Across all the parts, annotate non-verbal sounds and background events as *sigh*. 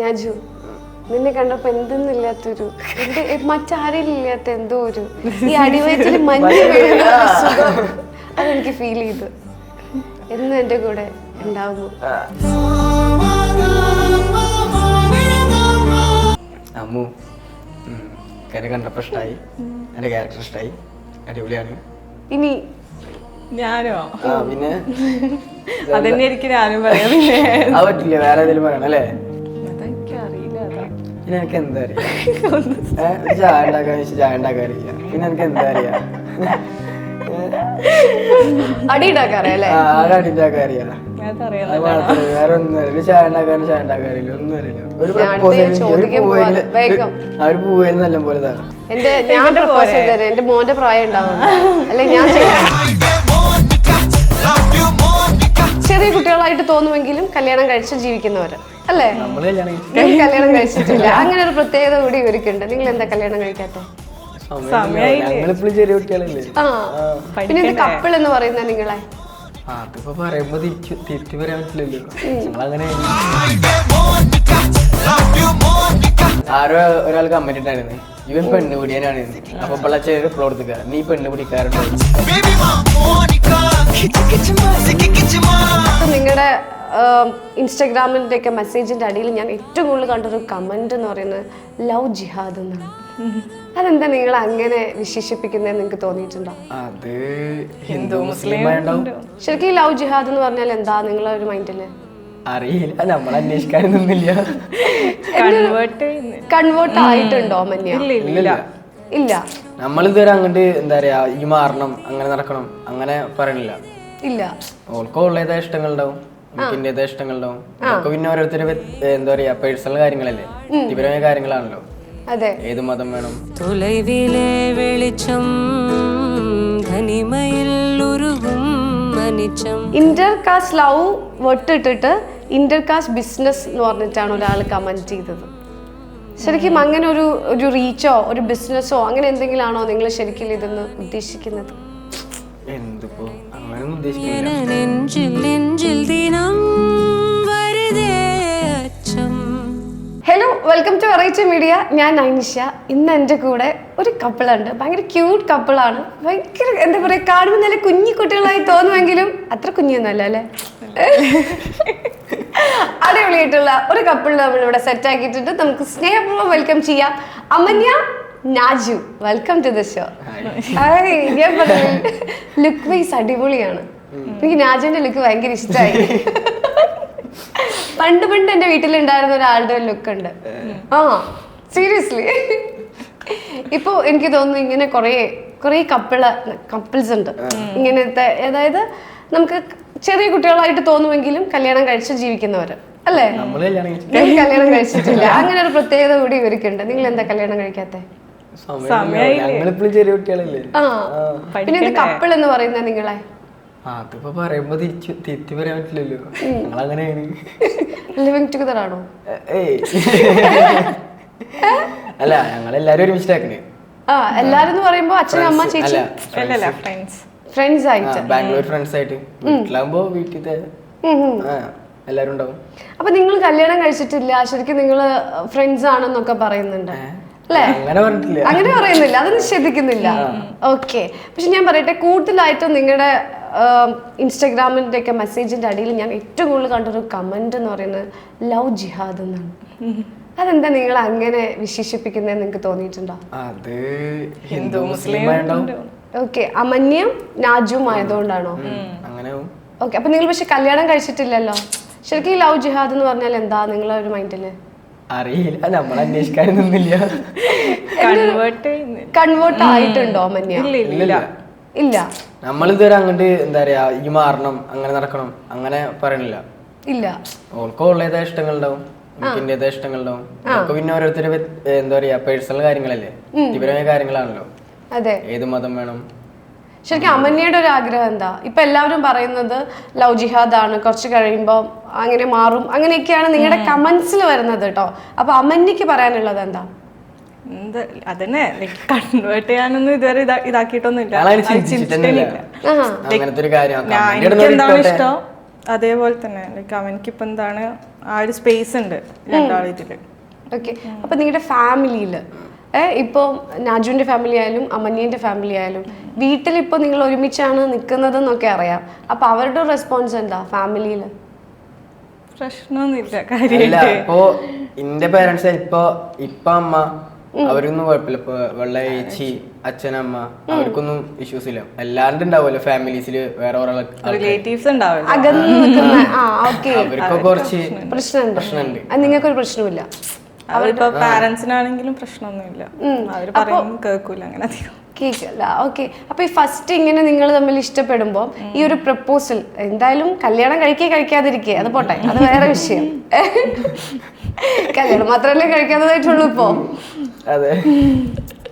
ഞാജു നിന്നെ കണ്ടപ്പോ എന്തെന്നില്ലാത്തൊരു മറ്റാരും ഇല്ലാത്ത എന്തോ ഒരു ഈ അടിവയറ്റിൽ മഞ്ഞ് വീഴുന്ന സുഖം. അതെനിക്ക് ഫീൽ ചെയ്തു. എന്നും എന്റെ കൂടെ ഉണ്ടാവുന്നു. അമ്മു കര കണ്ടപ്പോൾ ഇഷ്ടമായി എന്റെ ക്യാരക്ടർ ഇഷ്ടമായി അടിപൊളിയാണ്. ഇനി ഞാനോ? ആ പിന്നെ അതന്നെ എനിക്ക് ഞാനും പറയാം *laughs* പിന്നെ. പറ്റില്ല വേറെ ഏതെങ്കിലും പറയണം അല്ലേ? പിന്നെ എനിക്ക് എന്താ അറിയാം? *laughs* ചായ ഉണ്ടാക്കാൻ വെച്ച് ചായ ഉണ്ടാക്കാൻ അറിയാം പിന്നെ എനിക്ക് എന്താ *laughs* അറിയാം? അടി ഉണ്ടാക്കാറേ അല്ലേ? ആ ആടെ അടിണ്ടാക്കാൻ അറിയാം. അതറിയാം അത് മാത്രമേ വേറെ ഒന്നും അറിയില്ല. ഒരു ചായ ഉണ്ടാക്കാൻ ചായ ഉണ്ടാക്കാൻ അറിയില്ല. ഒന്നും അറിയില്ല. ഒരു ഞാൻ proposal അടുത്തത് എനിക്ക് ഒരു ചോദിക്കാൻ പൂവേൽ വേഗം. ആ ഒരു പൂവേൽ നല്ല പോലെ തരാം എന്റെ ഞാൻ പ്രപ്പോസ് ചെയ്തത് എന്റെ മോന്റെ പ്രായം ഉണ്ടാവും അല്ലെ ഞാൻ ചെയ്യാം കല്യാണം കഴിച്ച് ജീവിക്കുന്നവർ അല്ലേ? കല്യാണം കഴിച്ച് കഴിച്ചിട്ടില്ല. അങ്ങനെ ഒരു പ്രത്യേകത കൂടി ഇവർക്കുണ്ട്. നിങ്ങൾ എന്താ കല്യാണം കഴിക്കാത്ത പിന്നെ ഇത് കപ്പിൾ എന്ന് പറയുന്നത് നിങ്ങളെ? ആ, അതിപ്പോ പറയുമ്പോ തിരിച്ചു പറയാൻ പറ്റില്ലല്ലോ. നമ്മളങ്ങനെ ആരോ ഒരാൾ കമന്റ് ഇട്ടായിരുന്നു. ഇവൻ പെണ്ണ് പിടിയാനാണ്. അപ്പൊ പിള്ളച്ചേ ചെറിയ റിപ്ലൈ നീ പെണ്ണ് പിടിക്കാറുണ്ടോ? നിങ്ങളുടെ ഇൻസ്റ്റാഗ്രാമിന്റെ ഒക്കെ മെസ്സേജിന്റെ അടിയിൽ ഞാൻ ഏറ്റവും കൂടുതൽ കണ്ടൊരു കമന്റ് എന്ന് പറയുന്നത് ലവ് ജിഹാദ് എന്നാണ്. അതെന്താ നിങ്ങൾ അങ്ങനെ വിശേഷിപ്പിക്കുന്നത് നിങ്ങൾക്ക് തോന്നിയിട്ടുണ്ടോ? അത് ഹിന്ദു മുസ്ലിം ശരിക്കും ലവ് ജിഹാദ് എന്ന് പറഞ്ഞാൽ എന്താ നിങ്ങളെ ഒരു മൈൻഡിൽ അറിയില്ല. നമ്മൾ അന്വേഷിക്കാൻ നിന്നില്ല. കൺവേർട്ട് ആയിട്ടുണ്ടോ ഇല്ല ഇല്ല അങ്ങോട്ട് എന്താ പറയാ ഈ മാറണം അങ്ങനെ നടക്കണം അങ്ങനെ പറയണില്ല. ഇല്ല. ഓൾക്കോ ഉള്ളതാ ഇഷ്ടങ്ങളുണ്ടാവും എനിക്കിന്റെതായ ഇഷ്ടങ്ങളുണ്ടാവും. നമുക്ക് പിന്നെ ഓരോരുത്തരും എന്താ പറയാ പേഴ്സണൽ കാര്യങ്ങളല്ലേ? വ്യക്തിപരമായ കാര്യങ്ങളാണല്ലോ. അതെ. ഏത് മതം വേണം? തുലൈവിലെ വെളിച്ചം ധനിമയിൽ ഉരുകും മനിച്ചം. ഇന്റർ കാസ്റ്റ് ലവ് വോട്ടിട്ടിട്ട് ഇന്റർകാസ്റ്റ് ബിസിനസ് എന്ന് പറഞ്ഞിട്ടാണ് ഒരാൾ കമന്റ് ചെയ്തത്. ശരിക്കും അങ്ങനെ ഒരു ഒരു റീച്ചോ ഒരു ബിസിനസ്സോ അങ്ങനെ എന്തെങ്കിലും ആണോ നിങ്ങൾ ശരിക്കും ഇതെന്ന് ഉദ്ദേശിക്കുന്നത്? Hello welcome to Variety Media ഞാൻ അനിഷ. ഇന്ന് എന്റെ കൂടെ ഒരു കപ്പിളുണ്ട് ഭയങ്കര ക്യൂട്ട് കപ്പിളാണ് ഭയങ്കര എന്താ പറയുക കാണുമ്പോൾ നല്ല കുഞ്ഞു കുട്ടികൾ അത്ര കുഞ്ഞൊന്നുമല്ല അല്ലേ? അടിപൊളിയായിട്ടുള്ള ഒരു കപ്പിൾ നമ്മൾ ഇവിടെ സെറ്റ് ആക്കിയിട്ടുണ്ട്. നമുക്ക് സ്നേഹപൂർവം വെൽക്കം ചെയ്യാം. Amanya Naju welcome to the show look wise അടിപൊളിയാണ്. എനിക്ക് നാജുവിന്റെ ലുക്ക് ഭയങ്കര ഇഷ്ടമായി പണ്ട് പണ്ട് എന്റെ വീട്ടിലുണ്ടായിരുന്ന ഒരാളുടെ ലുക്ക് ഉണ്ട്. ആ സീരിയസ്ലി ഇപ്പൊ എനിക്ക് തോന്നുന്നു ഇങ്ങനെ കുറേ കുറേ കപ്പിൾ കപ്പിൾസ് ഉണ്ട്. ഇങ്ങനത്തെ അതായത് നമുക്ക് ചെറിയ കുട്ടികളായിട്ട് തോന്നുമെങ്കിലും കല്യാണം കഴിച്ച് ജീവിക്കുന്നവർ അല്ലേ? കല്യാണം കഴിച്ചു കല്യാണം കഴിച്ചിട്ടില്ല. അങ്ങനെ ഒരു പ്രത്യേകത കൂടി ഇവർക്കുണ്ട്. നിങ്ങൾ എന്താ കല്യാണം കഴിക്കാത്ത? ചെറിയ കുട്ടികളല്ലേ? പിന്നെ കപ്പിൾ എന്ന് പറയുന്ന നിങ്ങളെ? ആ, അതിപ്പോ പറയുമ്പോ തിരിച്ചു തിരിച്ചു പറയാൻ പറ്റില്ലല്ലോ. ഞങ്ങളങ്ങനെയാണ്. ലിവിങ് ടുഗദർ ആണോ? എ- ഏയ് അല്ല ഒരുമിച്ചിട്ടാക്കണേ. ആ എല്ലാരും അച്ഛനും പറയുമ്പോ അച്ഛൻ അമ്മ ചേച്ചി. അല്ലല്ല ഫ്രണ്ട്സ് ഫ്രണ്ട്സ് ആയിട്ട്. ബാംഗ്ലൂർ ഫ്രണ്ട്സ് ആയിട്ട്. വീട്ടിലാകുമ്പോ വീട്ടിലത്തെ എല്ലാരും ഉണ്ടാവും. അപ്പൊ നിങ്ങൾ കല്യാണം കഴിച്ചിട്ടില്ല. ശരിക്കും നിങ്ങൾ ഫ്രണ്ട്സ് ആണെന്നൊക്കെ പറയുന്നുണ്ട്. അല്ലേ? അങ്ങനെ പറയുന്നില്ല. അത് നിഷേധിക്കുന്നില്ല ഓക്കെ പക്ഷെ ഞാൻ പറയട്ടെ കൂടുതലായിട്ട് നിങ്ങളുടെ ഇൻസ്റ്റാഗ്രാമിന്റെ ഒക്കെ മെസ്സേജിന്റെ അടിയിൽ ഞാൻ ഏറ്റവും കൂടുതൽ കണ്ടൊരു കമന്റ് എന്ന് പറയുന്നത് ലവ് ജിഹാദ് എന്നാണ്. അതെന്താ നിങ്ങൾ അങ്ങനെ വിശേഷിപ്പിക്കുന്നത് നിങ്ങൾക്ക് തോന്നിയിട്ടുണ്ടോ? അത് ഹിന്ദു മുസ്ലിം ഓക്കെ അമന്യം നാജുവും ആയതുകൊണ്ടാണോ. ഓക്കെ അപ്പൊ നിങ്ങൾ പക്ഷെ കല്യാണം കഴിച്ചിട്ടില്ലല്ലോ. ശരിക്കും ഈ ലവ് ജിഹാദ് എന്ന് പറഞ്ഞാൽ എന്താ നിങ്ങളെ ഒരു മൈൻഡിൽ അറിയില്ല നമ്മൾ അന്വേഷിക്കാനൊന്നുമില്ല കൺവേർട്ട് കൺവേർട്ട് ആയിട്ടുണ്ടോ അമന്യ? ഇല്ല ഇല്ല ഇല്ല. ഇല്ല. നമ്മളിതുവരെ അങ്ങോട്ട് എന്താ പറയാ ഈ മാറണം അങ്ങനെ നടക്കണം അങ്ങനെ പറയണില്ല. ഇല്ല. ഓൾക്കോ ഉള്ളതായ ഇഷ്ടങ്ങളുണ്ടാവും എനിക്ക് ഇന്റേതായ ഇഷ്ടങ്ങളുണ്ടാവും. അതൊക്കെ പിന്നെ ഓരോരുത്തരും എന്താ പറയാ പേഴ്സണൽ കാര്യങ്ങളല്ലേ? വ്യക്തിപരമായ കാര്യങ്ങളാണല്ലോ. അതെ. ഏത് മതം വേണം? ശരിക്കും അമന്യയുടെ ഒരു ആഗ്രഹം എന്താ? ഇപ്പൊ എല്ലാവരും പറയുന്നത് ലവ് ജിഹാദ് ആണ് കുറച്ച് കഴിയുമ്പോൾ അങ്ങനെ മാറും അങ്ങനെയൊക്കെയാണ് നിങ്ങളുടെ കമന്റ്സിൽ വരുന്നത് കേട്ടോ. അപ്പൊ അമന്യക്ക് പറയാനുള്ളത് എന്താ? എന്ത്? അതന്നെ. കൺവേർട്ട് ചെയ്യാനൊന്നും ഇതുവരെ ഇതാ- ഇതാക്കിയിട്ടൊന്നും ഇല്ല ചിന്തിച്ചിട്ടൊന്നുമില്ല. ചിന്തിച്ചിട്ടേ ഇല്ല. ആഹാ. അങ്ങനത്തെ ഒരു കാര്യം ഞാൻ എനിക്ക് എന്താണ് ഇഷ്ടം? അതേപോലെ തന്നെ ലൈക്ക് ഇപ്പൊ എന്താണ് ആ ഒരു സ്പേസ് ഉണ്ട് രണ്ടാളിതിൽ ഓക്കെ അപ്പൊ നിങ്ങളുടെ ഫാമിലിയിൽ ഇപ്പോൾ നാജുവിന്റെ ഫാമിലി ആയാലും അമന്യന്റെ ഫാമിലി ആയാലും വീട്ടിൽ ഇപ്പോൾ നിങ്ങൾ ഒരുമിച്ചാണ് നിൽക്കുന്നതെന്നൊക്കെ അറിയാം. അപ്പോൾ അവരുടെ റെസ്പോൺസ് എന്താ ഫാമിലിയിൽ പ്രശ്നമൊന്നുമില്ല കാര്യമായിട്ട്. ഇപ്പൊ എന്റെ പേരൻസ് ഇപ്പൊ ഇപ്പൊ അമ്മ അവർക്കൊന്നും കുഴപ്പമില്ല. ഇപ്പൊ വെള്ള ചേച്ചി അച്ഛനമ്മ അവർക്കൊന്നും ഇഷ്യൂസ് ഇല്ല. എല്ലാണ്ട് ഉണ്ടാവുമല്ലോ ഫാമിലീസിൽ വേറെ. റിലേറ്റീവ്സ് ഉണ്ടാവില്ല അകന്ന് നിൽക്കുന്ന ആ ഓക്കെ. അവർക്കൊക്കെ കുറച്ച് പ്രശ്നമുണ്ട്. നിങ്ങൾക്ക് ഒരു നിങ്ങൾക്കൊരു പ്രശ്നമില്ല അവരിപ്പോ പാരന്റ്സിനാണെങ്കിലും പ്രശ്നമൊന്നുമില്ല. അവർ പറയും കേൾക്കൂല അങ്ങനെ അധികം. കേൾക്കല്ല. ഓക്കെ. അപ്പൊ ഈ ഫസ്റ്റ് ഇങ്ങനെ നിങ്ങൾ തമ്മിൽ ഇഷ്ടപ്പെടുമ്പോൾ ഈ ഒരു പ്രപ്പോസൽ എന്തായാലും കല്യാണം കഴിക്കേ കഴിക്കാതിരിക്കേ അത് പോട്ടെ അത് വേറെ വിഷയം. കല്യാണം മാത്രമല്ലേ കഴിക്കാത്തതായിട്ടുള്ളൂ ഇപ്പോ. അതെ.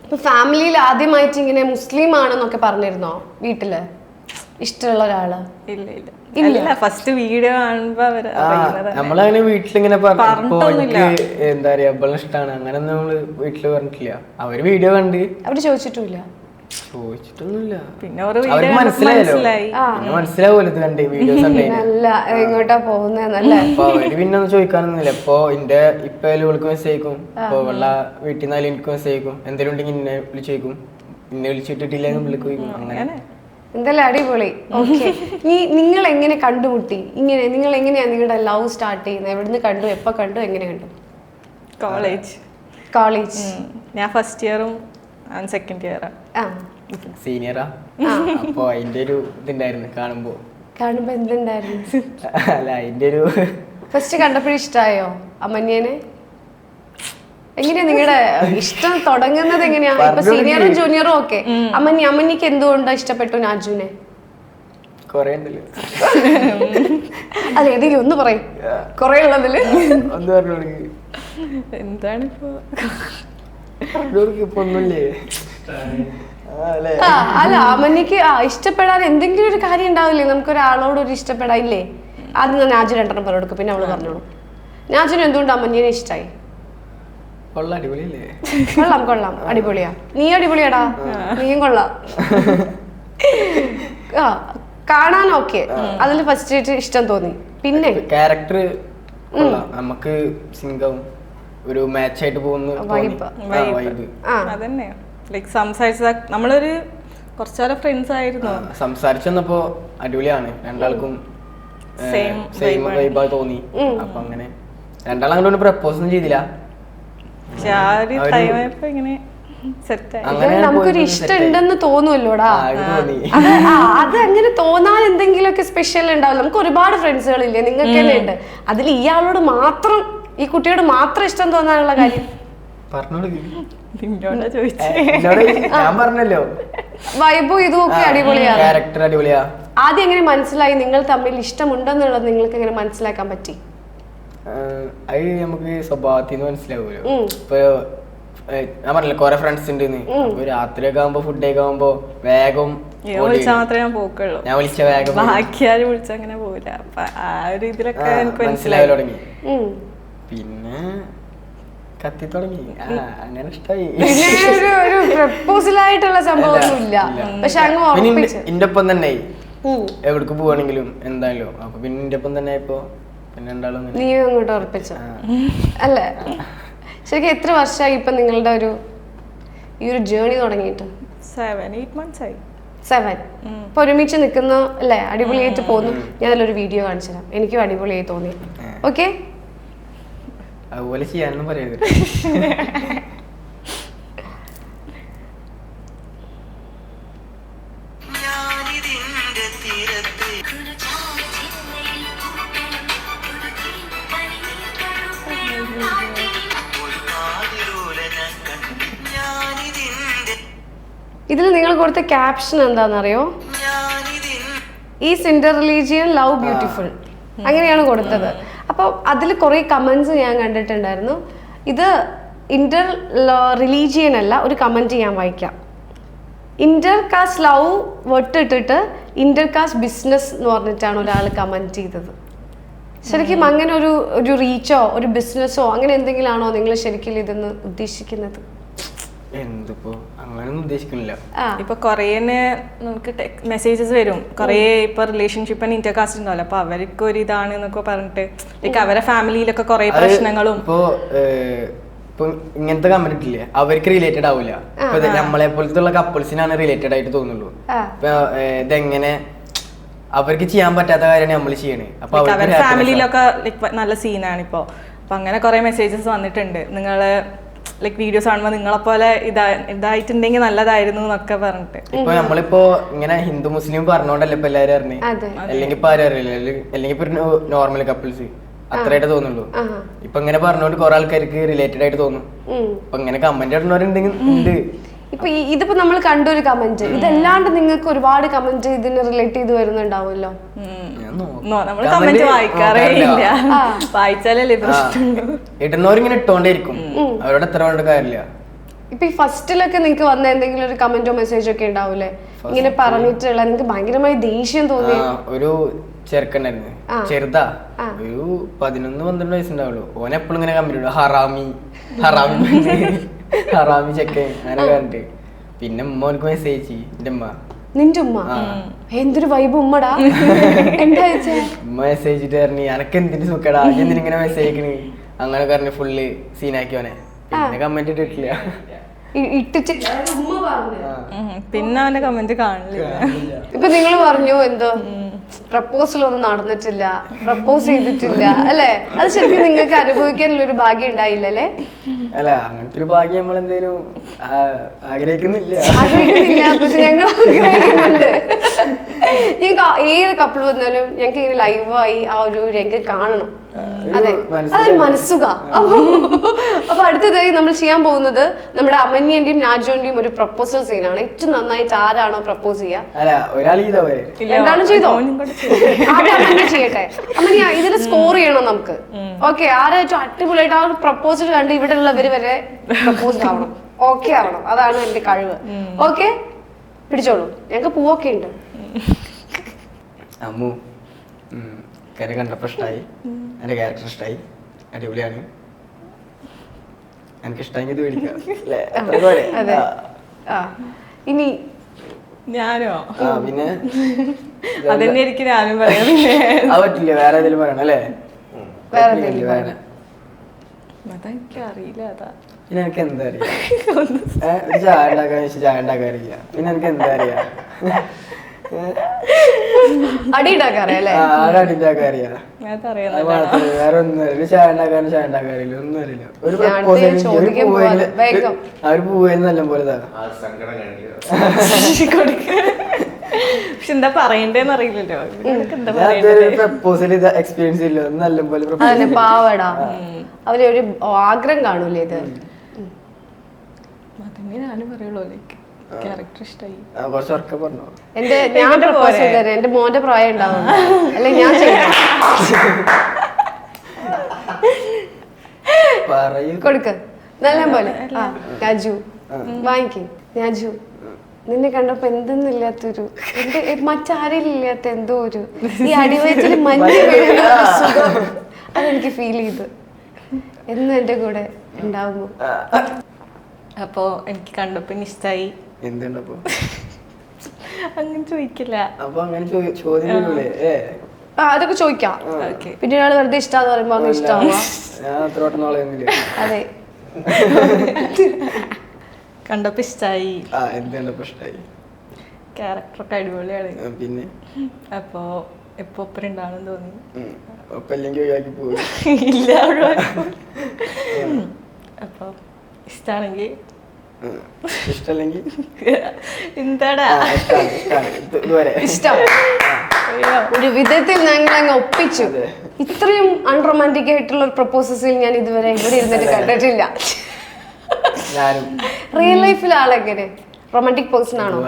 ഇപ്പൊ ഫാമിലിയിൽ ആദ്യമായിട്ട് ഇങ്ങനെ മുസ്ലിം ആണെന്നൊക്കെ പറഞ്ഞിരുന്നോ വീട്ടിൽ? ഇഷ്ടമുള്ള ഒരാൾ ഇല്ല. ഇല്ല. ഇല്ല ഫസ്റ്റ് വീഡിയോ കാണുമ്പോ അവർ നമ്മളങ്ങനെ വീട്ടിലിങ്ങനെ എന്താ പറയാ ഇവളെ ഇഷ്ടമാണ് അങ്ങനെ നമ്മൾ വീട്ടിൽ പറഞ്ഞിട്ടില്ല. അവർ വീഡിയോ കണ്ട്. അവർ ചോദിച്ചിട്ടുമില്ല? ചോദിച്ചിട്ടൊന്നുമില്ല. പിന്നെ ഒരു അവർക്ക് വീഡിയോ മനസ്സിലായല്ലോ. മനസ്സിലായി. പിന്നെ മനസ്സിലാവുമല്ലോ ഇത് കണ്ട് വീഡിയോസ് കണ്ടേ. നല്ല എങ്ങോട്ടാ പോകുന്നല്ലേ അപ്പൊ അവർ പിന്നെ ഒന്നും ചോദിക്കാനൊന്നുമില്ല. ഇപ്പൊ എന്റെ ഇപ്പൊ ഇവൾക്ക് മെസ്സേജ് അയക്കും ഇപ്പൊ വെള്ള വീട്ടിൽ നിന്നാലും എനിക്ക് മെസ്സേജ് അയക്കും എന്തെങ്കിലും ഉണ്ടെങ്കിൽ ഇന്നെ വിളിച്ചേക്കും. എന്നെ ഇന്നെ വിളിച്ചിട്ടില്ലെങ്കിൽ വിളിക്ക് ചോദിക്കും. അങ്ങനെ. എന്തായാലും അടിപൊളി. ഓക്കെ നീ നിങ്ങൾ എങ്ങനെ കണ്ടുമുട്ടി? ഇങ്ങനെ നിങ്ങൾ എങ്ങനെയാ നിങ്ങളുടെ ലവ് സ്റ്റാർട്ട് ചെയ്യുന്നത്? എവിടുന്ന് കണ്ടു? എപ്പോ കണ്ടു? എങ്ങനെ കണ്ടു? കോളേജ് കോളേജ് ഞാൻ ഫസ്റ്റ് ഇയറും സെക്കൻഡ് ഇയറാ ആ. സീനിയറാ അപ്പൊ അതിന്റെ ഒരു ഇതുണ്ടായിരുന്നു കാണുമ്പോ. കാണുമ്പോ എന്തുണ്ടായിരുന്നു? *laughs* അല്ല അതിന്റെ ഒരു ഫസ്റ്റ് കണ്ടപ്പോഴും ഇഷ്ടായോ അമന്യനെ? എങ്ങനെയാ നിങ്ങളുടെ ഇഷ്ടം തുടങ്ങുന്നത് എങ്ങനെയാ? ഇപ്പൊ സീനിയറും ജൂനിയറും ഒക്കെ. അമ്മനി അമ്മനിക്ക് എന്തുകൊണ്ടാ ഇഷ്ടപ്പെട്ടു നാജുവിനെ? അല്ല ഏതെങ്കിലും ഒന്ന് പറയും. കൊറേ ഉള്ളതിൽ എന്താണ് ഇപ്പൊ ഒന്നുമില്ലേ? അല്ലേ? അമ്മനിക്ക് ഇഷ്ടപ്പെടാൻ എന്തെങ്കിലും ഒരു കാര്യം ഉണ്ടാവില്ലേ? നമുക്ക് ഒരാളോട് ഒരു ഇഷ്ടപ്പെടാ ഇഷ്ടപ്പെടാനില്ലേ? ആദ്യം ഞാൻ നാജു രണ്ടെണ്ണം പറഞ്ഞു കൊടുക്കും പിന്നെ അവൾ പറഞ്ഞോളൂ. നാജുന് എന്തുകൊണ്ട് അമ്മനിയെ ഇഷ്ടായി? കൊള്ള അടിപൊളിയല്ലേ? കൊള്ളാം കൊള്ളാം. അടിപൊളിയാ. നീ അടിപൊളിയാടാ. നീയും കൊള്ളാം. ആ കാണാൻ ഓക്കെ. അതിൽ ഫസ്റ്റ് ആയിട്ട് ഇഷ്ടം തോന്നി. പിന്നെ? ക്യാരക്ടർ നമുക്ക് സിംഗവും ഒരു മാച്ച് ആയിട്ട് പോകുന്ന അതന്നെ. ലൈക്ക് സംസാരിച്ചത് നമ്മളൊരു കുറച്ചുകാലം ഫ്രണ്ട്സ് ആയിരുന്നു. സംസാരിച്ചെന്നപ്പോ അടിപൊളിയാണ്. രണ്ടാൾക്കും സെയിം സെയിം വൈബായി തോന്നി. അപ്പൊ അങ്ങനെ. രണ്ടാളും അങ്ങോട്ട് പ്രപ്പോസ് ഒന്നും ചെയ്തില്ല. പക്ഷെ ആ ഒരു അവർ ടൈം ആയപ്പോ ഇങ്ങനെ സെറ്റായി നമുക്കൊരു ഇഷ്ടമുണ്ടെന്ന് ഇഷ്ടം ആയി. ഉണ്ടെന്ന് തോന്നുമല്ലോടാ അത് അങ്ങനെ തോന്നാൻ എന്തെങ്കിലുമൊക്കെ സ്പെഷ്യൽ ഉണ്ടാവില്ല? നമുക്ക് ഒരുപാട് ഫ്രണ്ട്സുകളില്ലേ നിങ്ങൾക്ക് തന്നെ ഉണ്ട്. അതിൽ ഇയാളോട് മാത്രം ഈ കുട്ടിയോട് മാത്രം ഇഷ്ടം തോന്നാനുള്ള കാര്യം? ഞാൻ പറഞ്ഞല്ലോ. വൈബും ഇതും ഒക്കെ അടിപൊളിയാണ് ക്യാരക്ടർ അടിപൊളിയാ. ആദ്യം എങ്ങനെ മനസ്സിലായി നിങ്ങൾ തമ്മിൽ ഇഷ്ടമുണ്ടെന്നുള്ളത് നിങ്ങൾക്ക് എങ്ങനെ മനസ്സിലാക്കാൻ പറ്റി? അത് നമുക്ക് സ്വഭാവത്തിൽ ഉം. ഇപ്പൊ ഞാൻ പറഞ്ഞില്ല കൊറേ ഫ്രണ്ട്സ് ഉണ്ട് രാത്രി രാത്രിയൊക്കെ ആകുമ്പോ ഫുഡൊക്കെ ആകുമ്പോ വേഗം വിളിച്ചാൽ മാത്രമേ ഞാൻ പോക്കുള്ളൂ. ഞാൻ വിളിച്ച വേഗം. ബാക്കി ആരും വിളിച്ചാൽ അങ്ങനെ പോവില്ല അപ്പൊ ആ ഒരു ഇതിലൊക്കെ ആ, എനിക്ക് മനസ്സിലായി. തുടങ്ങി. പിന്നെ കത്തി തുടങ്ങി. അങ്ങനെ ഇഷ്ടമായി *laughs* ഒരു പ്രപ്പോസൽ ആയിട്ടുള്ള പക്ഷെ അങ്ങ് ഒപ്പം തന്നെ. എവിടേക്ക് പോവാണെങ്കിലും എന്തായാലും. അപ്പൊ പിന്നെ ഇന്റെ ഒപ്പം തന്നെ അങ്ങനെ. നീ അങ്ങോട്ട് ഉറപ്പിച്ചു? അല്ലേ? ശരിക്കും എത്ര വർഷമായി ഇപ്പൊ നിങ്ങളുടെ ഒരു ഈ ഒരു ജേണി തുടങ്ങിയിട്ട്? സെവൻ എയ്റ്റ് മന്ത്സ് ആയി. സെവൻ ഇപ്പൊ ഒരുമിച്ച് നിൽക്കുന്ന അല്ലേ? അടിപൊളിയായിട്ട് പോകുന്നു. ഞാൻ അതിലൊരു വീഡിയോ കാണിച്ചു തരാം. എനിക്കും അടിപൊളിയായി തോന്നി. ഓക്കെ അതുപോലെ ചെയ്യാനൊന്നും പറയരുത്. *laughs* ക്യാപ്ഷൻ എന്താണെന്നറിയോ? ഈ സിൻഡർ റിലീജിയൻ ലവ് ബ്യൂട്ടിഫുൾ അങ്ങനെയാണ് കൊടുത്തത്. അപ്പോൾ അതിൽ കുറേ കമൻസ് ഞാൻ കണ്ടിട്ടുണ്ടായിരുന്നു. ഇത് ഇന്റർ റിലീജിയൻ അല്ല ഒരു കമന്റ് ഞാൻ വായിക്കാം. ഇന്റർ കാസ്റ്റ് ലവ് വെട്ടിട്ടിട്ട് ഇന്റർ കാസ്റ്റ് ബിസിനസ് എന്ന് പറഞ്ഞിട്ടാണ് ഒരാൾ കമന്റ് ചെയ്തത്. ശരിക്കും അങ്ങനെ ഒരു ഒരു റീച്ചോ ഒരു ബിസിനസ്സോ അങ്ങനെ എന്തെങ്കിലും ആണോ നിങ്ങൾ ശരിക്കും ഇതെന്ന് ഉദ്ദേശിക്കുന്നത്? എന്തിപ്പോ? അങ്ങനൊന്നും ഉദ്ദേശിക്കുന്നില്ല. ഇപ്പൊ കൊറേനെ നമുക്ക് മെസ്സേജസ് വരും. കൊറേ ഇപ്പൊ റിലേഷൻഷിപ്പ് ഇന്റർകാസ്റ്റ് ഉണ്ടാവില്ല അപ്പൊ അവർക്ക് ഒരു ഇതാണ് എന്നൊക്കെ പറഞ്ഞിട്ട് ലൈക്ക് അവരെ ഫാമിലിയിലൊക്കെ കൊറേ പ്രശ്നങ്ങളും. ഇപ്പോ ഇപ്പൊ ഇങ്ങനത്തെ കമന്റ് ഇട്ടില്ലേ? അവർക്ക് റിലേറ്റഡ് ആവില്ല ഇപ്പൊ നമ്മളെ പോലത്തെ ഉള്ള കപ്പിൾസിനാണ് റിലേറ്റഡ് ആയിട്ട് തോന്നുള്ളൂ. ഇപ്പൊ ഇതെങ്ങനെ അവർക്ക് ചെയ്യാൻ പറ്റാത്ത കാര്യമാണ് നമ്മൾ ചെയ്യണേ. അപ്പൊ അവരുടെ ഫാമിലിയിലൊക്കെ നല്ല സീനാണ് ഇപ്പോ. അപ്പൊ അങ്ങനെ കുറേ മെസ്സേജസ് വന്നിട്ടുണ്ട്. നിങ്ങൾ ലൈക്ക് വീഡിയോസ് കാണുമ്പോൾ നിങ്ങളെ പോലെ ഇതാ ഇതായിട്ടുണ്ടെങ്കിൽ നല്ലതായിരുന്നു എന്നൊക്കെ പറഞ്ഞിട്ട്. ഇപ്പൊ നമ്മളിപ്പോ ഇങ്ങനെ ഹിന്ദു മുസ്ലിം പറഞ്ഞോണ്ടല്ലേ ഇപ്പൊ എല്ലാരും അറിഞ്ഞേ? അല്ലെങ്കിൽ ഇപ്പൊ ആരും അറിയില്ല. അല്ലെങ്കിൽ ഇപ്പൊ നോർമൽ കപ്പിൾസ് അത്രയായിട്ട് തോന്നുള്ളൂ. ഇപ്പൊ ഇങ്ങനെ പറഞ്ഞോണ്ട് കുറെ ആൾക്കാർക്ക് റിലേറ്റഡ് ആയിട്ട് തോന്നും. ഉം. ഇപ്പൊ ഇങ്ങനെ കമന്റ് ഇടുന്നവരുണ്ടെങ്കിൽ ഉണ്ട്. ഇപ്പൊ ഇതിപ്പോ നമ്മൾ കണ്ടൊരു കമന്റ് ഇതല്ലാണ്ട് നിങ്ങൾക്ക് ഒരുപാട് കമന്റ് ഇതിന് റിലേറ്റ് ചെയ്ത് വരുന്നുണ്ടാവുമല്ലോ. ഞാൻ നോക്കാം. നമ്മൾ കമന്റ് വായിക്കാറേ ഇല്ല. വായിച്ചാലല്ലേ ഇടുന്നവരിങ്ങനെ ഇട്ടോണ്ടേയിരിക്കും. അവരോട് എത്ര കൊണ്ട് കാര്യമില്ല. ഇപ്പൊ ഈ ഫസ്റ്റിലൊക്കെ നിങ്ങൾക്ക് വന്ന എന്തെങ്കിലും ഒരു കമന്റോ മെസ്സേജോ ഒക്കെ ഉണ്ടാവൂലേ? ഇങ്ങനെ പറഞ്ഞിട്ടുള്ള നിങ്ങൾക്ക് ഭയങ്കരമായി ദേഷ്യം തോന്നി ഒരു ചെറുക്കണ്ടായിരുന്നു. ചെറുതാ. ഒരു പതിനൊന്ന് പന്ത്രണ്ട് വയസ്സുണ്ടാവുള്ളൂ. ഓനെപ്പോഴും ഇങ്ങനെ കമ്പനി ഹറാമി. ഹറാമി. *laughs* ഹറാമി ചെക്കൻ അങ്ങനെ പറഞ്ഞിട്ട്. പിന്നെ ഉമ്മ എനിക്ക് മെസ്സേജ് എന്റെ ഉമ്മ. നിന്റെ ഉമ്മ? എന്തൊരു വൈബ് ഉമ്മടാ. എന്താ ഉമ്മ മെസ്സേജ് ഇട്ട് പറഞ്ഞു എനക്ക് എന്തിന് സുഖടാ? എന്തിന് ഇങ്ങനെ മെസ്സേജ് അയക്കണ്? അങ്ങനെ പറഞ്ഞു ഫുള്ള് സീനാക്കി ഓനെ. പിന്നെ കമന്റ് ഇട്ടിട്ടില്ല. ഇട്ടിട്ട് പിന്നെ അവന്റെ കമന്റ് കാണില്ല. ഇപ്പൊ നിങ്ങൾ പറഞ്ഞു എന്തോ പ്രപ്പോസൽ ഒന്നും നടന്നിട്ടില്ല. പ്രപ്പോസ് ചെയ്തിട്ടില്ല. അല്ലെ? അത് ശരിക്കും നിങ്ങൾക്ക് അനുഭവിക്കാനുള്ള ഒരു ഭാഗ്യം ഉണ്ടായില്ല അല്ലേ അല്ല അങ്ങനത്തെ ഒരു ഭാഗ്യം നമ്മൾ എന്തേലും ആഗ്രഹിക്കുന്നില്ല. ഞങ്ങൾ *laughs* ഞങ്ങൾക്ക് ഏത് കപ്പിൾ വന്നാലും ഞങ്ങൾക്ക് ഇങ്ങനെ ലൈവായി ആ ഒരു രംഗം കാണണം. അതെ. അതൊരു മനസ്സുക അപ്പൊ അടുത്തതായി നമ്മൾ ചെയ്യാൻ പോകുന്നത് നമ്മുടെ അമന്യന്റെയും രാജുവിന്റെയും ഒരു പ്രപ്പോസൽ സീനാണ് ഏറ്റവും നന്നായിട്ട് ആരാണോ പ്രപ്പോസ് ചെയ്യാൻ ചെയ്താ ചെയ്യട്ടെ. അമന്യ ഇതിൽ സ്കോർ ചെയ്യണം നമുക്ക്. ഓക്കെ ആരാ ഏറ്റവും അടിപൊളിയായിട്ട് ആ ഒരു പ്രപ്പോസൽ കണ്ട് ഇവിടെ ഉള്ളവര് വരെ പ്രപ്പോസ് ആവണം. ഓക്കെ ആവണം. അതാണ് എന്റെ കഴിവ്. ഓക്കെ? പിടിച്ചോളൂ. ഞങ്ങൾക്ക് പൂവൊക്കെ ഉണ്ട്. അമ്മു കര കണ്ടപ്പോ ഇഷ്ടായി. എന്റെ ക്യാരക്ടർ ഇഷ്ടായി. അടിപൊളിയാണ്. എനിക്ക് ഇഷ്ടമെങ്കിൽ ഇത് മേടിക്കാം. ഇനി ഞാനോ? പിന്നെ? *laughs* അതന്നെ എനിക്ക് ഞാനും പറയാം *laughs* പിന്നെ. പറ്റില്ല. വേറെ ഏതെങ്കിലും പറയണം അല്ലേ? വേറെ ഏതെങ്കിലും അതെനിക്ക് അറിയില്ല അതാ. പിന്നെ എനിക്ക് എന്താ അറിയാം? *laughs* ചായ ഉണ്ടാക്കാൻ ചായ ഉണ്ടാക്കാൻ പിന്നെ എനിക്ക് എന്താ അറിയാം? *laughs* പക്ഷെ എന്താ പറയണ്ടേന്ന് അറിയില്ലല്ലോ. എക്സ്പീരിയൻസ് ഇല്ല ഒന്ന് നല്ല പോലെ പ്രപ്പോസൽ അതന്നെ പാവടാ. അവർ ഒരു ആഗ്രഹം കാണൂലേ ഇത്? അതന്നെ ഞാനും പറയുള്ളൂ ലൈക്ക് കുറച്ച് ഉറക്കെ പറഞ്ഞോ? എന്റെ ഞാൻ പ്രപ്പോസ് ചെയ്തേനെ എന്റെ മോന്റെ പ്രായം ഉണ്ടാവും. അല്ലെ ഞാൻ കൊടുക്ക പറയൂ. കൊടുക്ക്. നല്ല പോലെ. ആ രാജു. വാങ്ങിക്കും. രാജു. നിന്നെ കണ്ടപ്പോ എന്തെന്നില്ലാത്തൊരു എന്റെ മറ്റാരിലും ഇല്ലാത്ത എന്തോ ഒരു ഈ അടിവയറ്റിൽ മഞ്ഞ് വീഴുന്ന ഒരു സുഖം. അതെനിക്ക് ഫീൽ ചെയ്തു. എന്നും എന്റെ കൂടെ ഉണ്ടാവുന്നു. അപ്പോ എനിക്ക് കണ്ടപ്പോ ഇഷ്ടായി. എന്തുണ്ടപ്പോ അങ്ങനെ ചോദിക്കില്ല. അപ്പൊ അങ്ങനെ ചോദ്യം ആ. അതൊക്കെ ചോദിക്കാം. പിന്നെ ഒരാൾ വെറുതെ ഇഷ്ടാന്ന് പറയുമ്പോ അങ്ങ് വട്ടം നോളയൊന്നുമില്ല അതെ. കണ്ടപ്പോ ഇഷ്ടായി. ഇഷ്ടായി? ക്യാരക്ടറൊക്കെ അടിപൊളിയാണ്. പിന്നെ? അപ്പോ എപ്പോ ഒപ്പരം ഉണ്ടാവണം തോന്നി. ഇല്ല. അപ്പൊ ഇഷ്ടാണെങ്കിൽ എന്താടാ? ഇതുവരെ. ഇഷ്ടം. ഒരു വിധത്തിൽ ഞങ്ങൾ അങ്ങ് ഒപ്പിച്ചു ഇത്രയും അൺറൊമാന്റിക് ആയിട്ടുള്ള ഒരു പ്രപ്പോസൽ ഞാൻ ഇതുവരെ ഇവിടെ ഇരുന്നിട്ട് കണ്ടിട്ടില്ല. റിയൽ ലൈഫിൽ ആളെങ്ങനെ? റൊമാന്റിക് പേഴ്സൺ ആണോ?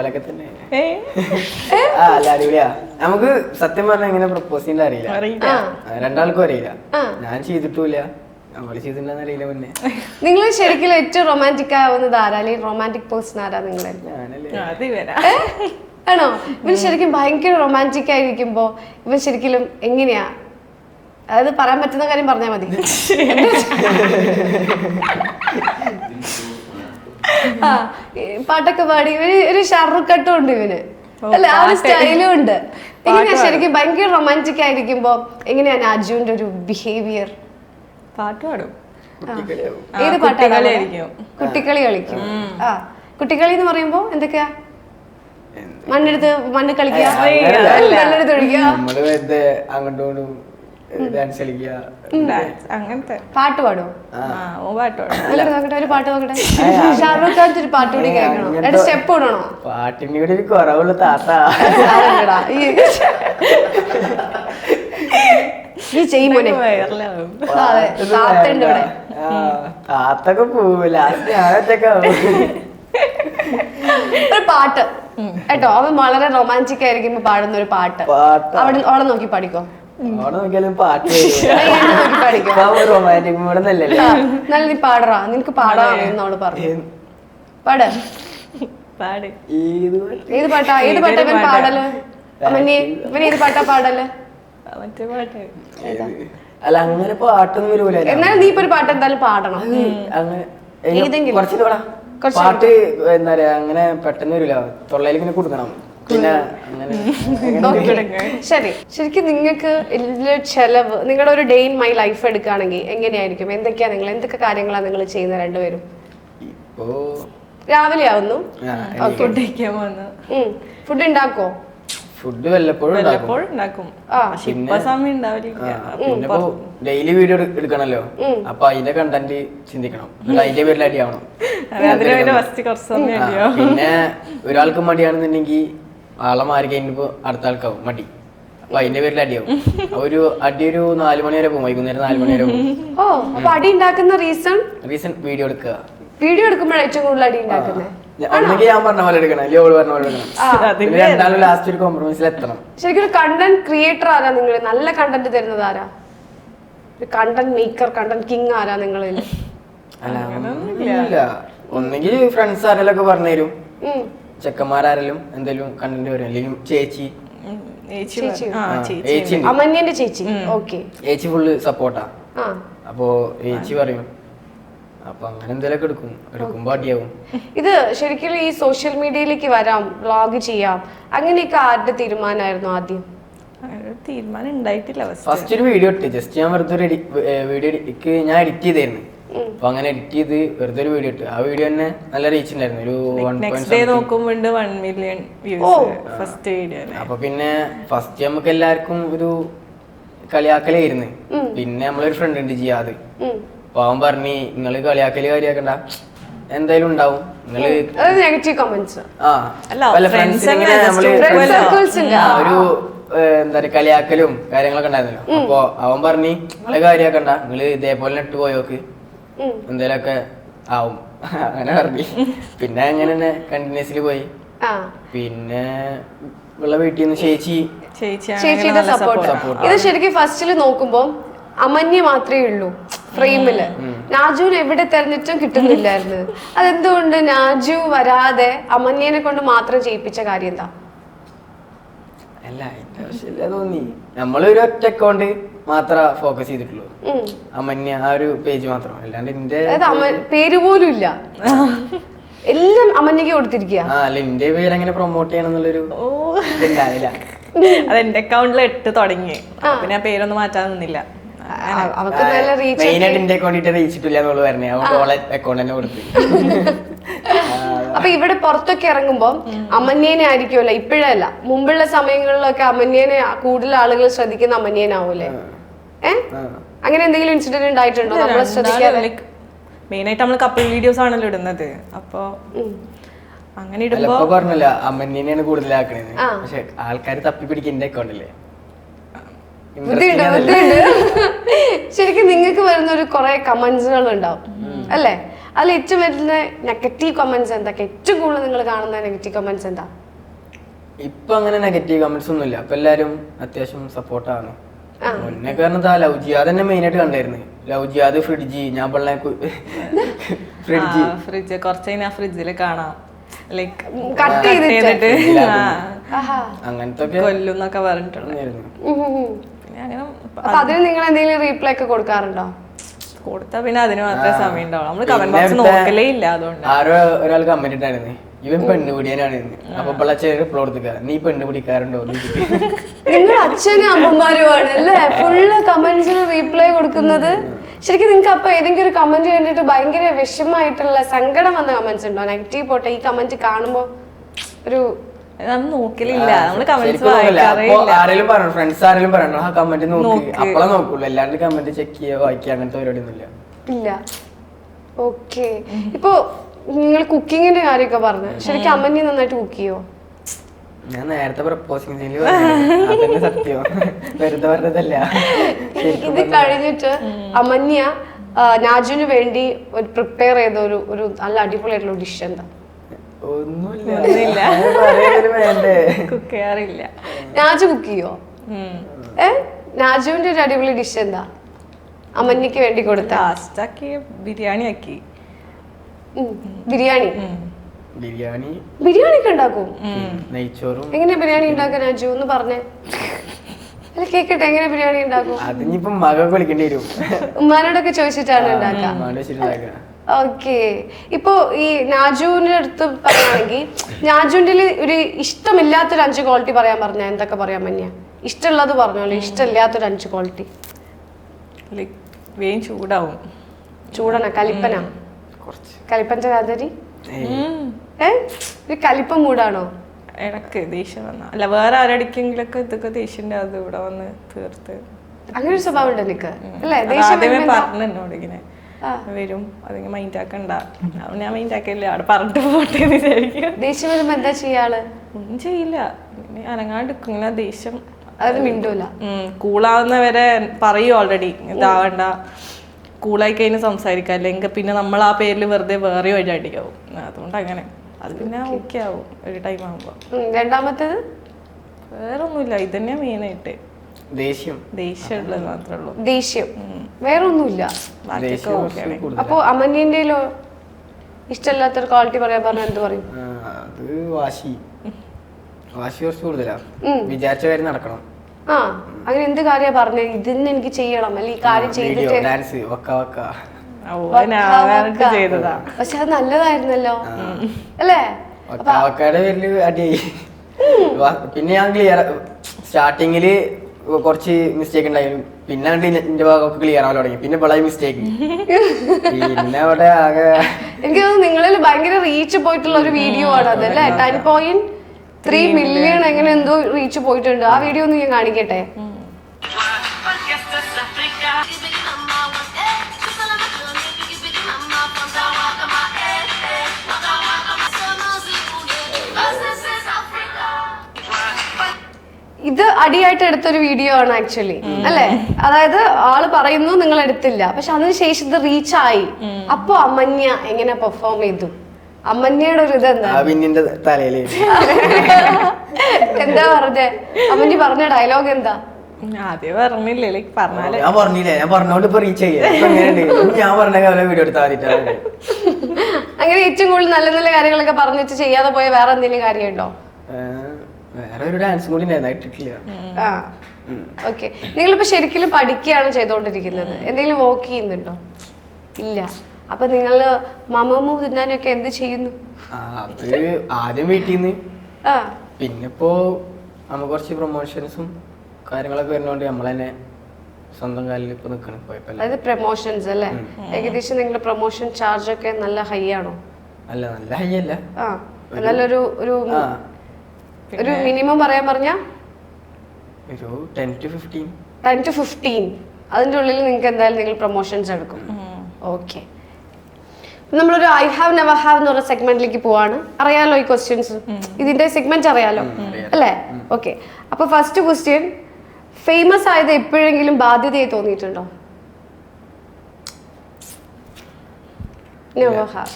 നമുക്ക് സത്യം പറഞ്ഞാൽ എങ്ങനെ പ്രപ്പോസ് ചെയ്യേണ്ട അറിയില്ല. രണ്ടാൾക്കും അറിയില്ല. ഞാൻ ചെയ്തിട്ടുമില്ല. നിങ്ങൾ ശരിക്കും ഏറ്റവും റൊമാന്റിക് ആവുന്നത് ആരാ അല്ലെങ്കിൽ റൊമാന്റിക് പേഴ്സൺ ആരാ നിങ്ങൾ? ആണോ? ഇവൻ ശരിക്കും ഭയങ്കര റൊമാന്റിക് ആയിരിക്കുമ്പോ ഇവൻ ശരിക്കും എങ്ങനെയാ? അതായത് പറയാൻ പറ്റുന്ന കാര്യം പറഞ്ഞാൽ മതി. ആ പാട്ടൊക്കെ പാടി ഇവർ ഒരു ഷാറുഖ് കട്ടും ഉണ്ട് ഇവന്. അല്ല ആ ഒരു സ്റ്റൈലും ഉണ്ട്. എങ്ങനെയാ ശരിക്കും ഭയങ്കര റൊമാന്റിക് ആയിരിക്കുമ്പോ എങ്ങനെയാണ് അജുവിന്റെ ഒരു ബിഹേവിയർ പാട്ട് പാടും. ഏത് പാട്ടാണ്. കുട്ടിക്കളി കളിക്കും. ആ കുട്ടിക്കളി എന്ന് പറയുമ്പോ എന്തൊക്കെയാ? മണ്ണെടുത്ത് മണ്ണ് കളിക്കുക. മണ്ണെടുത്ത് ഒഴിക്കുക അങ്ങോട്ടും ഇങ്ങോട്ടും ഡാൻസ് കളിക്കുക. Dance, അങ്ങനത്തെ. പാട്ട് ഓ പാട്ട് പാടും. ഒരു പാട്ട് നോക്കട്ടെ ഷാറുഖ് ഖാൻ ഒരു പാട്ട് കൂടി ഏ, കേൾക്കണം. രണ്ട് സ്റ്റെപ്പ് ഇടണോ? കൂടെ കുറവുള്ള താത്ത. *laughs* *laughs* നീ ചെയ്യും ആ, അതെ. താത്തണ്ട് ഇവിടെ. ആ, താത്തൊക്കെ പോവില്ല. ഒരു പാട്ട്. കേട്ടോ അവൻ വളരെ റൊമാന്റിക് ആയിരിക്കുമ്പോ പാടുന്ന ഒരു പാട്ട്. അവിടെ അവളെ നോക്കി പാടിക്കോ? അവിടെ നോക്കിയാലും പാട്ട് റൊമാന്റിക് മൂടെ നല്ല നീ പാടറാ. നിനക്ക് പാടാൻ അറിയുന്ന അവൾ പറഞ്ഞു. പാട്. പാട്. ഏത് പാട്ട്? ഏത് പാട്ടാ? പാടൽ? അവന് ഇവന് ഏത് പാട്ടാ പാടൽ? മറ്റേ പാട്ട്. ഏത്? അല്ല അങ്ങനെ പാട്ടൊന്നും വരൂല എന്നാലും നീ ഇപ്പൊ ഒരു പാട്ട് എന്തായാലും പാടണം. അങ്ങനെ ഏതെങ്കിലും. കുറച്ചിട്ട് പാടാ. കുറച്ച് പാട്ട് എന്താ പറയാ അങ്ങനെ പെട്ടെന്ന് വരൂല. തൊള്ളയിൽ ഇങ്ങനെ കൊടുക്കണം. പിന്നെ അങ്ങനെ ഓക്കേ. ശരി. ശരിക്കും നിങ്ങൾക്ക് ഇതിൽ ചെലവ് നിങ്ങളുടെ ഒരു ഡേ ഇൻ മൈ ലൈഫ് എടുക്കുകയാണെങ്കിൽ എങ്ങനെയായിരിക്കും? എന്തൊക്കെയാ നിങ്ങൾ എന്തൊക്കെ കാര്യങ്ങളാണ് നിങ്ങൾ ചെയ്യുന്ന രണ്ടുപേരും? ഇപ്പോ രാവിലെ ആവുന്നു. ആ, ഫുഡ് ഫുഡ് ഉണ്ടാക്കോ ഫുഡ് വല്ലപ്പോഴും വല്ലപ്പോഴും ഉണ്ടാക്കും. പക്ഷെ ഇപ്പൊ സമയം ഉണ്ടാവില്ല ഡെയിലി വീഡിയോ എടുക്കണല്ലോ. അപ്പൊ അതിന്റെ കണ്ടന്റ് ചിന്തിക്കണം. അതിന്റെ പേരിൽ അടിയാവണം. പിന്നെ ഒരാൾക്ക് മടിയാണെന്നുണ്ടെങ്കിൽ ആളെ മാറി കഴിഞ്ഞപ്പോ അടുത്ത ആൾക്കാവും. മടി. അപ്പൊ അതിന്റെ പേരിൽ അടിയാവും. ഒരു അടി ഒരു നാല് മണി വരെ പോകും. വൈകുന്നേരം നാല് മണി വരെ പോകും. ഓ അപ്പൊ അടി ഉണ്ടാക്കുന്ന റീസൺ റീസൺ വീഡിയോ എടുക്കുക. വീഡിയോ എടുക്കുമ്പോഴാണ് ഏറ്റവും കൂടുതൽ അടി ഉണ്ടാക്കുന്നത് ഒന്നെങ്കിൽ ഞാൻ പറഞ്ഞ പോലെ എടുക്കണം. അല്ലെങ്കിൽ ഓൾ പറഞ്ഞ പോലെ എടുക്കണം. *laughs* രണ്ടാളും ലാസ്റ്റ് ഒരു കോംപ്രമൈസിൽ എത്തണം. ശരിക്കും ഒരു കണ്ടന്റ് ക്രിയേറ്റർ ആരാ നിങ്ങൾ നല്ല കണ്ടന്റ് തരുന്നത് ആരാ? ഒരു കണ്ടന്റ് മേക്കർ കണ്ടന്റ് കിങ് ആരാ നിങ്ങൾ അല്ല ഒന്നെങ്കിൽ ഫ്രണ്ട്സ് ആരെങ്കിലും പറഞ്ഞു പറഞ്ഞുതരും. ചെക്കന്മാരാരെങ്കിലും എന്തെങ്കിലും കണ്ടന്റ് വരും. അല്ലെങ്കിൽ ചേച്ചി. ചേച്ചി ആ ചേച്ചി ചേച്ചി അമന്യന്റെ ചേച്ചി. ഓക്കെ. ചേച്ചി ഫുള്ള് സപ്പോർട്ടാ ആ. അപ്പോ ചേച്ചി പറയും. അപ്പൊ അങ്ങനെ എന്തെങ്കിലുമൊക്കെ എടുക്കും. എടുക്കുമ്പോ അടിയാവും. ഇത് ശരിക്കും ഈ സോഷ്യൽ മീഡിയയിലേക്ക് വരാം വ്ലോഗ് ചെയ്യാം അങ്ങനെയൊക്കെ ആരുടെ തീരുമാനമായിരുന്നു ആദ്യം? അങ്ങനെ ഒരു തീരുമാനം ഉണ്ടായിട്ടില്ല ഫസ്റ്റ് ഫസ്റ്റ് ഒരു വീഡിയോ ഇട്ട് ജസ്റ്റ് ഞാൻ വെറുതെ ഒരു വീഡിയോ എനിക്ക് ഞാൻ എഡിറ്റ് ചെയ്തായിരുന്നു. അപ്പൊ അങ്ങനെ എഡിറ്റ് ചെയ്ത് വെറുതെ ഒരു വീഡിയോ ഇട്ട്. ആ വീഡിയോ തന്നെ നല്ല റീച്ച് ഉണ്ടായിരുന്നു ഒരു one next day നോക്കുമ്പോണ്ട് one million views first video അപ്പൊ പിന്നെ ഫസ്റ്റ് നമുക്ക് എല്ലാവർക്കും ഒരു കളിയാക്കലായിരുന്നു. പിന്നെ നമ്മളൊരു ഫ്രണ്ട് ഉണ്ട് ജിയാദ്. ഉം. അപ്പൊ അവൻ പറഞ്ഞു നിങ്ങൾ കളിയാക്കൽ കാര്യാക്കണ്ട എന്തായാലും ഉണ്ടാവും. നിങ്ങൾ നെഗറ്റീവ് കമന്റ്സ് ആ. അല്ല, ഫ്രണ്ട്സ് ഒരു എന്താ പറയാ കളിയാക്കലും കാര്യങ്ങളൊക്കെ ഉണ്ടായിരുന്നല്ലോ. അപ്പൊ അവൻ പറഞ്ഞു നിങ്ങൾ കാര്യാക്കണ്ട. നിങ്ങൾ ഇതേപോലെ ഇട്ട് പോയോക്ക് എന്തേലൊക്കെ ആവും. *laughs* അങ്ങനെ പറഞ്ഞു. പിന്നെ അങ്ങനെ തന്നെ കണ്ടിന്യൂസ്ലി പോയി. ആ. പിന്നെ ഉള്ള വീട്ടിൽ നിന്ന് ചേച്ചി ചേച്ചി ചേച്ചിയുടെ സപ്പോർട്ട് ഇത് ശരിക്കും ഫസ്റ്റിൽ നോക്കുമ്പോ അമന്യ മാത്രമേ ഉള്ളൂ. ഫ്രെയിമിൽ. നാജുവിന് എവിടെ തെരഞ്ഞിട്ടും കിട്ടുന്നില്ലായിരുന്നു. *laughs* അതെന്തുകൊണ്ട് നാജു വരാതെ അമന്യനെ കൊണ്ട് മാത്രം ചെയ്യിപ്പിച്ച കാര്യം എന്താ? അല്ല ആവശ്യമില്ല തോന്നി. നമ്മളൊരു ഒറ്റ അക്കൗണ്ട് മാത്രമേ ഫോക്കസ് ചെയ്തിട്ടുള്ളൂ. അമന്യ ആ ഒരു പേജ് മാത്രം അല്ലാണ്ട് എന്റെ പേര് പോലും ഇല്ല. *laughs* എല്ലാം അമന്യക്ക് കൊടുത്തിരിക്കുക ആ അല്ല എന്റെ പേര് അങ്ങനെ പ്രൊമോട്ട് ചെയ്യണം എന്നുള്ളൊരു ഇതുണ്ടായില്ല *laughs* അത് എന്റെ അക്കൗണ്ടിൽ ഇട്ട് തുടങ്ങി. പിന്നെ ആ പേരൊന്നും മാറ്റാൻ നിന്നില്ല. അവർക്ക് നല്ല റീച്ച് മെയിൻ ആയിട്ട് റീച്ചിട്ടില്ല എന്നുള്ളത് പറഞ്ഞേ. അവൻ അക്കൗണ്ട് തന്നെ കൊടുത്തു. *laughs* അപ്പൊ ഇവിടെ പുറത്തൊക്കെ ഇറങ്ങുമ്പോ അമന്യേനെ ആയിരിക്കുമല്ലോ? ഇപ്പോഴല്ല. മുമ്പുള്ള സമയങ്ങളിലൊക്കെ അമന്യേനെ കൂടുതൽ ആളുകൾ ശ്രദ്ധിക്കുന്ന അമന്യേനാവൂലേ? ഏ. അങ്ങനെ എന്തെങ്കിലും ഇൻസിഡന്റ് ഉണ്ടായിട്ടുണ്ടോ? നമ്മളെ ശ്രദ്ധിക്കാതെ? മെയിൻ ആയിട്ട് നമ്മൾ കപ്പിൾ വീഡിയോസ് ആണല്ലോ ഇടുന്നത്. അപ്പൊ അങ്ങനെ ഇടുമ്പോ പറഞ്ഞല്ലോ കൂടുതലാക്കണേന്ന് ആ. പക്ഷെ ആൾക്കാർ തപ്പി പിടിക്കുന്ന അക്കൗണ്ടല്ലേ ബുദ്ധിയുണ്ട് ബുദ്ധിയുണ്ട് ശരിക്കും നിങ്ങൾക്ക് വരുന്ന ഒരു കുറെ കമന്റ്സുകൾ ഉണ്ടാവും അല്ലേ? അതിൽ ഏറ്റവും വരുന്ന നെഗറ്റീവ് കമന്റ്സ് എന്താ? ഏറ്റവും കൂടുതൽ നിങ്ങൾ കാണുന്ന നെഗറ്റീവ് കമന്റ്സ് എന്താ? ഇപ്പൊ അങ്ങനെ നെഗറ്റീവ് കമന്റ്സ് ഒന്നും ഇല്ല അപ്പൊ എല്ലാരും അത്യാവശ്യം സപ്പോർട്ടാണ്. മുന്നേ കാരണം താ ലവ് ജിയാദ് തന്നെ മെയിൻ ആയിട്ട് കണ്ടായിരുന്നു. ലവ് ജിയാദ് ഫ്രിഡ്ജി ഞാൻ പിള്ളേ ഫ്രിഡ്ജ്. ഫ്രിഡ്ജ്. കുറച്ച് കഴിഞ്ഞാൽ ഫ്രിഡ്ജിൽ കാണാം. ലൈക്ക് കട്ട് ചെയ്തിട്ട്. ആഹാ. അങ്ങനത്തെ കൊല്ലുന്നൊക്കെ കൊല്ലും പിന്നെ അങ്ങനെ അപ്പൊ അതിന് നിങ്ങൾ എന്തെങ്കിലും റീപ്ലൈ ഒക്കെ കൊടുക്കാറുണ്ടോ? കൊടുത്താ പിന്നെ അതിന് മാത്രമേ സമയം ഉണ്ടാവും നമ്മൾ കമന്റ് ബോക്സ് നോക്കലേ ഇല്ല അതുകൊണ്ട്. ആരോ ഒരാൾ കമന്റ് ഇട്ടായിരുന്നു. ഇവൻ പെണ്ണുപിടിയനാണ് അപ്പൊ പിള്ളച്ച കൊടുത്തുക നീ പെണ്ണുപിടിക്കാറുണ്ടോ എന്ന് ചോദിച്ചിട്ട്. നിങ്ങൾ അച്ഛനും അമ്മമാരുമാണ് അല്ലേ? ഫുള്ള് കമന്റ്സിന് റീപ്ലൈ കൊടുക്കുന്നത്. ശരിക്കും നിങ്ങൾക്ക് അപ്പൊ ഏതെങ്കിലും ഒരു കമന്റ് കണ്ടിട്ട് ഭയങ്കര വിഷമമായിട്ടുള്ള സങ്കടം വന്ന കമന്റ്സ് ഉണ്ടോ? നെഗറ്റീവ് പോട്ടെ ഈ കമന്റ് കാണുമ്പോ ഒരു നമ്മൾ നോക്കലില്ല. നമ്മൾ കമന്റ്സ് ആരെങ്കിലും ഫ്രണ്ട്സ് ആരെങ്കിലും പറഞ്ഞു? ആ കമന്റ് നോക്കി. അപ്പളെ നോക്കുള്ളൂ. അല്ലാണ്ട് കമന്റ് ചെക്ക് ചെയ്യുക വായിക്കുക അങ്ങനത്തെ പരിപാടി ഇല്ല. ഓക്കെ. ഇപ്പോ നിങ്ങൾ കുക്കിങ്ങിന്റെ കാര്യമൊക്കെ പറഞ്ഞു ശരിക്കും അമ്മനി നന്നായിട്ട് കുക്ക് ചെയ്യോ? ഞാൻ നേരത്തെ സത്യം. വെറുതെ പറഞ്ഞതല്ല. ഇത് കഴിഞ്ഞിട്ട് അമന്യ നാജുവിന് വേണ്ടി ഒരു പ്രിപ്പയർ ചെയ്ത ഒരു ഒരു നല്ല അടിപൊളിയായിട്ടുള്ള ഡിഷ് എന്താ? ഒന്നുമില്ല. കുക്ക് ചെയ്യാറില്ല നാജു കുക്ക് ചെയ്യോ. ഏ? രാജുവിന്റെ ഒരു അടിപൊളി ഡിഷ് എന്താ? അമന്യക്ക് വേണ്ടി കൊടുത്ത. ലാസ്റ്റ് ആക്കി ബിരിയാണി ആക്കി. ബിരിയാണി? ബിരിയാണി ബിരിയാണി. ഒക്കെ ഉണ്ടാക്കും? നെയ്ച്ചോറും. എങ്ങനെയാ ബിരിയാണി ഉണ്ടാക്കാൻ രാജു എന്ന് പറഞ്ഞേ. അല്ല കേക്കട്ടെ എങ്ങനെ ബിരിയാണി ഉണ്ടാക്കും? അതിനിപ്പം മക വിളിക്കേണ്ടി വരും. ഉമ്മാനോടൊക്കെ ചോദിച്ചിട്ടാണ് ഉണ്ടാക്കുക ഓക്കെ ഇപ്പോ ഈ നാജുവിന്റെ അടുത്ത് പറയുകയാണെങ്കിൽ നാജുവിന്റെ ഒരു ഇഷ്ടമില്ലാത്തൊരു അഞ്ച് ക്വാളിറ്റി പറയാൻ പറഞ്ഞ എന്തൊക്കെ പറയാൻ പറ്റിയ ഇഷ്ടമുള്ളത് പറഞ്ഞോളൂ ഇഷ്ടമില്ലാത്തൊരു അഞ്ച് ക്വാളിറ്റി വേഗം ചൂടാവും. ചൂടന കലിപ്പന? ചാതരി ഉം. ഏ. ഒരു കലിപ്പ മൂടാണോ? ഇടയ്ക്ക് ദേഷ്യം വന്ന. അല്ല വേറെ ആരടിക്കെങ്കിലൊക്കെ ഇതൊക്കെ ദേഷ്യന്റെ അത് ഇവിടെ വന്ന് തീർത്ത്. അങ്ങനെ ഒരു സ്വഭാവം ഉണ്ട് എനിക്ക് അല്ലേ ദേഷ്യം? പറഞ്ഞു എന്നോട് ഇങ്ങനെ. വരും. അതിങ്ങനെ മൈൻഡ് ആക്കണ്ട. ഞാൻ മൈൻഡ് ആക്കില്ല അവിടെ പറഞ്ഞിട്ട് പോട്ടെ എന്ന് വിചാരിക്കും ദേഷ്യം വരുമ്പോ എന്താ ചെയ്യാൾ ഒന്നും ചെയ്യില്ല. ഇങ്ങനെ അനങ്ങാണ്ടിരിക്കും. ഇങ്ങനെ ദേഷ്യം അത് മിണ്ടൂല. കൂളാവുന്നവരെ പറയും ഓൾറെഡി ഇതാവണ്ട. കൂളായി കഴിഞ്ഞ് സംസാരിക്കാം. അല്ലെങ്കിൽ പിന്നെ നമ്മൾ ആ പേരിൽ വെറുതെ വേറെ വഴി അടിക്കാവും അതുകൊണ്ട് അങ്ങനെ. അത് പിന്നെ ഓക്കെ ആവും. ഒരു ടൈം ആകുമ്പോൾ രണ്ടാമത്തേത്? വേറൊന്നുമില്ല. ഇത് തന്നെയാണ് മെയിനായിട്ട് ദേഷ്യം. ദേഷ്യമുള്ളത് മാത്രമേ ഉള്ളൂ. ദേഷ്യം. വേറെ ഒന്നുമില്ല ബാക്കിയൊക്കെ ദേഷ്യം ഓക്കെയാണ്. കുറച്ച് കൂടുതലാ. അപ്പൊ അമന്യന്റെയിലോ ഇഷ്ടമില്ലാത്തൊരു ക്വാളിറ്റി പറയാൻ പറഞ്ഞ എന്ത് പറയും? അത് വാശി. വാശി കുറച്ച് കൂടുതലാ. ഉം. വിചാരിച്ച കാര്യം നടക്കണം. ആ അങ്ങനെ എന്ത് കാര്യ പറഞ്ഞ? ഇതിന് എനിക്ക് ചെയ്യണം. അല്ലെങ്കിൽ ഈ കാര്യം ചെയ്തിട്ട് ഡാൻസ് വക്ക വക്ക. ഓ ഞാനായിട്ട് പക്ഷെ അത് നല്ലതായിരുന്നല്ലോ. അല്ലേ? പേരിൽ അടിയായി. പിന്നെ ഞാൻ ക്ലിയർ സ്റ്റാർട്ടിങ്ങിൽ കുറച്ച് മിസ്റ്റേക്ക് ഉണ്ടായിരുന്നു പിന്നെ എന്റെ ഭാഗമൊക്കെ ക്ലിയർ ആവാൻ തുടങ്ങി. പിന്നെ വളരെ മിസ്റ്റേക്ക് പിന്നെ അവിടെ ആകെ എനിക്ക് തോന്നുന്നു നിങ്ങളിൽ ഭയങ്കര റീച്ച് പോയിട്ടുള്ള ഒരു വീഡിയോ ആണ് അത് അല്ലേ? ടെൻ പോയിന്റ് ത്രീ മില്യൺ എങ്ങനെ എന്തോ റീച്ച് പോയിട്ടുണ്ട്. ആ വീഡിയോ ഒന്ന് ഞാൻ കാണിക്കട്ടെ? ഇത് അടിയായിട്ട് എടുത്തൊരു വീഡിയോ ആണ് ആക്ച്വലി അല്ലെ? അതായത് ആൾ പറയുന്നു നിങ്ങൾ എടുത്തില്ല. പക്ഷെ അതിനുശേഷം ഇത് റീച്ച് ആയി. അപ്പൊ അമ്മന്യ എങ്ങനെ പെർഫോം ചെയ്തു? അമ്മന്യയുടെ ഒരു ഇതെന്താ? പിന്നിന്റെ തലയിൽ. എന്താ പറഞ്ഞേ? അമ്മന്യ പറഞ്ഞ ഡയലോഗ് എന്താ? ആദ്യം പറഞ്ഞില്ലേ? ലൈക്ക് പറഞ്ഞാൽ. ഞാൻ പറഞ്ഞില്ലേ? ഞാൻ പറഞ്ഞോണ്ട് ഇപ്പൊ റീച്ച് ചെയ്യാം ഞാൻ പറഞ്ഞ വീഡിയോ എടുത്താൽ അങ്ങനെ ഏറ്റവും കൂടുതൽ നല്ല നല്ല കാര്യങ്ങളൊക്കെ പറഞ്ഞു വെച്ച് ചെയ്യാതെ പോയ വേറെ എന്തെങ്കിലും കാര്യമുണ്ടോ? വേറെ ഒരു ഡാൻസ് കൂടി ഇട്ടിട്ടില്ല ആ ഓക്കെ നിങ്ങളിപ്പോ ശരിക്കും പഠിക്കുകയാണ് ചെയ്തുകൊണ്ടിരിക്കുന്നത്. എന്തെങ്കിലും വർക്ക് ചെയ്യുന്നുണ്ടോ? ഇല്ല. അപ്പൊ നിങ്ങൾ മമ്മൂ തിന്നാനൊക്കെ എന്ത് ചെയ്യുന്നു? അത് ആദ്യം വീട്ടിൽ നിന്ന് ആ. പിന്നെ ഇപ്പോ നമ്മ കുറച്ച് പ്രൊമോഷൻസും കാര്യങ്ങളൊക്കെ വരുന്നോണ്ട് നമ്മൾ തന്നെ സ്വന്തം കാലിൽ ഇപ്പൊ നിക്കണം അതായത് പ്രൊമോഷൻസ് അല്ലേ? ഏകദേശം നിങ്ങളുടെ പ്രൊമോഷൻ ചാർജ് ഒക്കെ നല്ല ഹൈ ആണോ? അല്ല നല്ല ഹൈ അല്ല. ആ നല്ലൊരു ഒരു ഒരു മിനിമം പറയാൻ പറഞ്ഞ? ഒരു ten to fifteen ten to fifteen അതിന്റെ ഉള്ളിൽ നിങ്ങൾക്ക് എന്തായാലും നിങ്ങൾ പ്രൊമോഷൻസ് എടുക്കും. ഓക്കെ നമ്മളൊരു ഐ ഹാവ് നെവർ ഹാവ് എന്ന് പറഞ്ഞ സെഗ്മെന്റിലേക്ക് പോവാണ്. അറിയാലോ ഈ ക്വസ്റ്റ്യൻസ് ഇതിന്റെ സെഗ്മെന്റ് അറിയാലോ? അല്ലേ? ഓക്കെ അപ്പൊ ഫസ്റ്റ് ക്വസ്റ്റ്യൻ ഫേമസ് ആയത് എപ്പോഴെങ്കിലും ബാധ്യതയായി തോന്നിയിട്ടുണ്ടോ? നെവർ ഹാവ്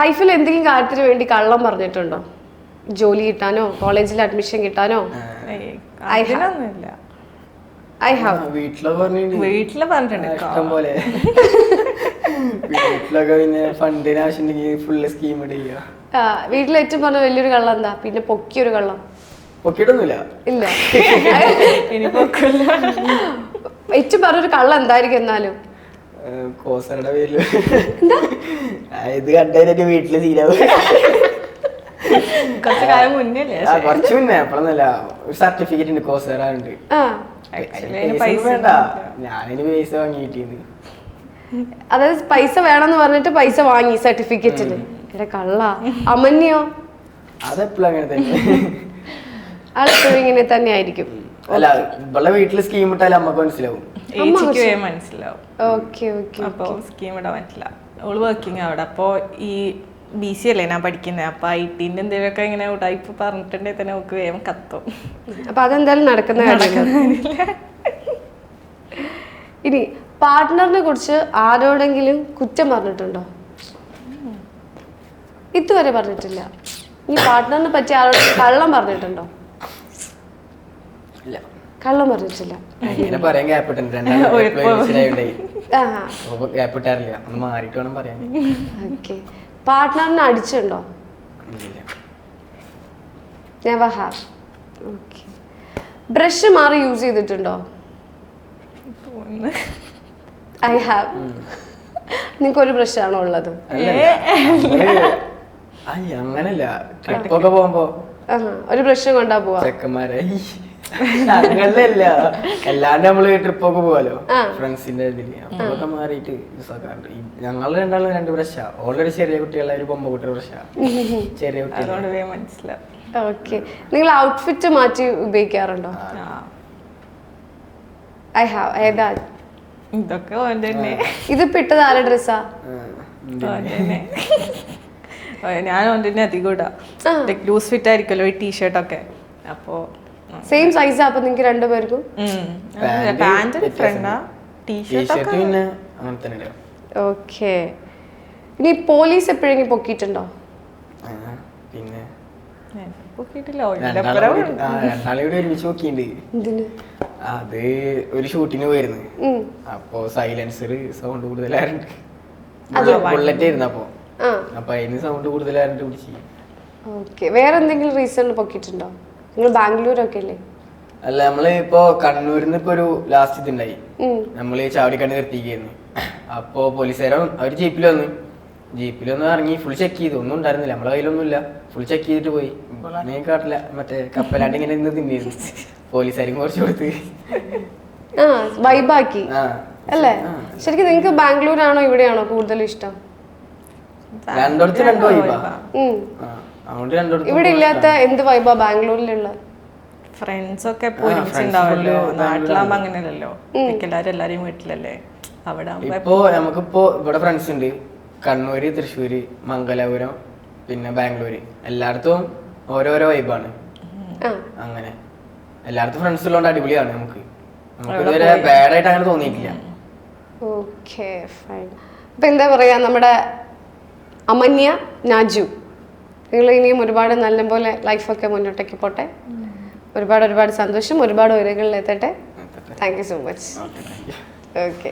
ലൈഫിൽ എന്തെങ്കിലും കാര്യത്തിന് വേണ്ടി കള്ളം പറഞ്ഞിട്ടുണ്ടോ? ജോലി കിട്ടാനോ കോളേജിൽ അഡ്മിഷൻ കിട്ടാനോ? അതിനൊന്നുമില്ല. ഐ ഹാവ് വീട്ടിൽ പറഞ്ഞിട്ടുണ്ട്. ഇഷ്ടം പോലെ. *laughs* വീട്ടിലൊക്കെ പിന്നെ ഫണ്ടിന് ആവശ്യമുണ്ടെങ്കിൽ ഫുള്ള് സ്കീം ഇടുക. വീട്ടിൽ ഏറ്റവും പറഞ്ഞ വലിയൊരു കള്ളം എന്താ? പിന്നെ പൊക്കിയൊരു കള്ളം. പൊക്കിയിട്ടൊന്നുമില്ല. ഇല്ല. *laughs* ഏറ്റവും പറഞ്ഞൊരു കള്ളം എന്തായിരിക്കും എന്നാലും? കോസറുടെ പേരിൽ. ഇത് കണ്ടതിനൊക്കെ വീട്ടിൽ സീനാവും *laughs* *laughs* കുറച്ച് കാലം മുന്നേ കുറച്ച് മുന്നേ. അപ്പോഴൊന്നല്ല ഒരു സർട്ടിഫിക്കറ്റ് ഉണ്ട് പൈസ പൈസ വേണ്ട. ഞാനിന് പൈസ വാങ്ങിയിട്ടിന്ന്. അതായത് പൈസ വേണമെന്ന് പറഞ്ഞിട്ട് പൈസ വാങ്ങി സർട്ടിഫിക്കറ്റിന് എടാ കള്ള. അമന്യോ? അതെപ്പോഴും അങ്ങനെ തന്നെ. *laughs* ആളെപ്പോഴും ഇങ്ങനെ തന്നെ ആയിരിക്കും. അല്ല ഇവളുടെ വീട്ടിൽ സ്കീം ഇട്ടാലും അമ്മയ്ക്ക് മനസ്സിലാവും. മനസ്സിലാവും. ഓക്കെ ഓക്കെ അപ്പോൾ സ്കീം ഇടാൻ പറ്റില്ല. അവൾ വർക്കിംഗ് അവിടെ. അപ്പോൾ ഈ ബി സി അല്ലേ ഞാൻ പഠിക്കുന്നത് അപ്പോൾ ഐ ടിന്റെ എന്തെങ്കിലുമൊക്കെ ഇങ്ങനെ ഉടായ്പ പറഞ്ഞിട്ടുണ്ടെങ്കിൽ തന്നെ നമുക്ക് വേഗം കത്തും. അപ്പൊ അതെന്തായാലും നടക്കുന്ന കാര്യമില്ല ഇനി പാർട്ട്ണറിനെ കുറിച്ച് ആരോടെങ്കിലും കുറ്റം പറഞ്ഞിട്ടുണ്ടോ? ഇതുവരെ പറഞ്ഞിട്ടില്ല. ഈ പാർട്ട്ണറിനെ പറ്റി ആരോട് കള്ളം പറഞ്ഞിട്ടുണ്ടോ? കള്ളം പറഞ്ഞിട്ടില്ല. ഇങ്ങനെ പറയാൻ ഗ്യാപ്പ് ഇട്ടുണ്ട് *laughs* അപ്പൊ മാറിയിട്ട് വേണം പറയാൻ. ഓക്കെ. പാർട്ട്ണറിനെ അടിച്ചുണ്ടോ ഇല്ല. നെവർ ഹാവ് ഓക്കെ ബ്രഷ് മാറി യൂസ് ചെയ്തിട്ടുണ്ടോ. ഐ ഹാവ് നിങ്ങൾക്ക് ഒരു ബ്രഷ് ആണോ ഉള്ളത്? അങ്ങനല്ല. ഒരു ബ്രഷ് കൊണ്ടാ പോവാ. ചെക്കന്മാരെ. അങ്ങനല്ല. എല്ലാണ്ട് നമ്മൾ ട്രിപ്പൊക്കെ പോവാലോ. ഫ്രണ്ട്സിന്റെ ഇതിൽ. അപ്പൊക്കെ മാറിയിട്ട് ഞങ്ങൾ രണ്ടാളും രണ്ട് പ്രശ്ന ഓൾറെഡി ചെറിയ കുട്ടികളെ ഒരു ബൊമ്മ കുട്ടി പ്രശ്ന ചെറിയ കുട്ടികൾ അതുകൊണ്ട് വേഗം മനസ്സിലാവും ഓക്കെ നിങ്ങൾ ഔട്ട്ഫിറ്റ് മാറ്റി ഉപയോഗിക്കാറുണ്ടോ? ഐ ഹാവ് ഏതാ ഇതൊക്കെ ഓന്റെ തന്നെ ഇത് പിട്ടത് ആരുടെ ഡ്രസ്സാ ഞാൻ ഓന്റെ തന്നെ അധികം ഇടാം. ലൂസ് ഫിറ്റ് ആയിരിക്കുമല്ലോ ഈ ടീഷർട്ടൊക്കെ അപ്പോൾ സെയിം സൈസാ അപ്പൊ നിങ്ങൾക്ക് രണ്ടുപേർക്കും Pant ഡിഫറെന്റാ ടീഷർട്ട് പിന്നെ അങ്ങനെ തന്നെ. ഓക്കെ ഇനി പോലീസ് എപ്പോഴെങ്കിലും പൊക്കിയിട്ടുണ്ടോ? പിന്നെ അത് ഒരു ഷൂട്ടിന് പോയിരുന്നു. അപ്പൊ സൈലൻസർ സൗണ്ട് കൂടുതലായിരുന്നു ബുള്ളറ്റ് ആയിരുന്നു അപ്പൊ. അപ്പൊ അതിന് സൗണ്ട് കൂടുതലായിട്ട് പിടിച്ച്. വേറെ എന്തെങ്കിലും റീസൺ പൊക്കിയിട്ടുണ്ടോ? നിങ്ങൾ ബാംഗ്ലൂരൊക്കെ അല്ലേ അല്ല നമ്മൾ ഇപ്പൊ നിന്ന് ഇപ്പൊ ഒരു ലാസ്റ്റ് ഇതുണ്ടായി. നമ്മൾ നമ്മൾ ചാവടിക്കണ്ട് നിർത്തിക്കായിരുന്നു അപ്പോ പോലീസുകാരും അവർ ജീപ്പിൽ വന്ന്. ജീപ്പിൽ വന്ന് ഇറങ്ങി ഫുൾ ചെക്ക് ചെയ്തു. ഒന്നും ഉണ്ടായിരുന്നില്ല. നമ്മളെ കയ്യിലൊന്നുമില്ല. ഫുൾ ചെക്ക് ചെയ്തിട്ട് പോയി. നീ കാട്ടില്ല. മറ്റേ കപ്പലാണ്ട് ഇങ്ങനെ ഇന്ന് തിന്നിരുന്നു. പോലീസുകാരും കുറച്ച് കൊടുത്ത്. ആ വൈബാക്കി അല്ലേ? ശരിക്കും നിങ്ങൾക്ക് ബാംഗ്ലൂരാണോ ഇവിടെയാണോ കൂടുതൽ ഇഷ്ടം? രണ്ടിടത്ത് രണ്ടു വൈബാ ഇവിടെ ഇല്ലാത്ത എന്ത് വൈബാ ബാംഗ്ലൂരിലുള്ള? ഫ്രണ്ട്സ് ഒക്കെ ആ, ഒരുമിച്ച് friends ഉണ്ടാവല്ലോ full നാട്ടിലാകുമ്പോ അങ്ങനെയല്ലല്ലോ. എല്ലാരും എല്ലാരും വീട്ടിലല്ലേ? അവിടെ ഇപ്പോ നമുക്കിപ്പോ ഇവിടെ ഫ്രണ്ട്സ് ഉണ്ട്. കണ്ണൂര് തൃശ്ശൂര് മംഗലാപുരം പിന്നെ ബാംഗ്ലൂര്. എല്ലായിടത്തും ഓരോരോ വൈബാണ് ആ. അങ്ങനെ. എല്ലായിടത്തും ഫ്രണ്ട്സ് ഉള്ളതുകൊണ്ട് അടിപൊളിയാണ് നമുക്ക്. നമുക്ക് ഇതുവരെ ബാഡ് ആയിട്ട് അങ്ങനെ തോന്നിയിട്ടില്ല. ഓക്കെ ഫൈൻ അപ്പൊ എന്താ പറയാ നമ്മുടെ അമന്യ നാജു. നിങ്ങൾ ഇനിയും ഒരുപാട് നല്ലപോലെ ലൈഫൊക്കെ മുന്നോട്ടേക്ക് പോട്ടെ. ഒരുപാട് ഒരുപാട് സന്തോഷം ഒരുപാട് ഉയരങ്ങളിലെത്തട്ടെ. Thank you so much okay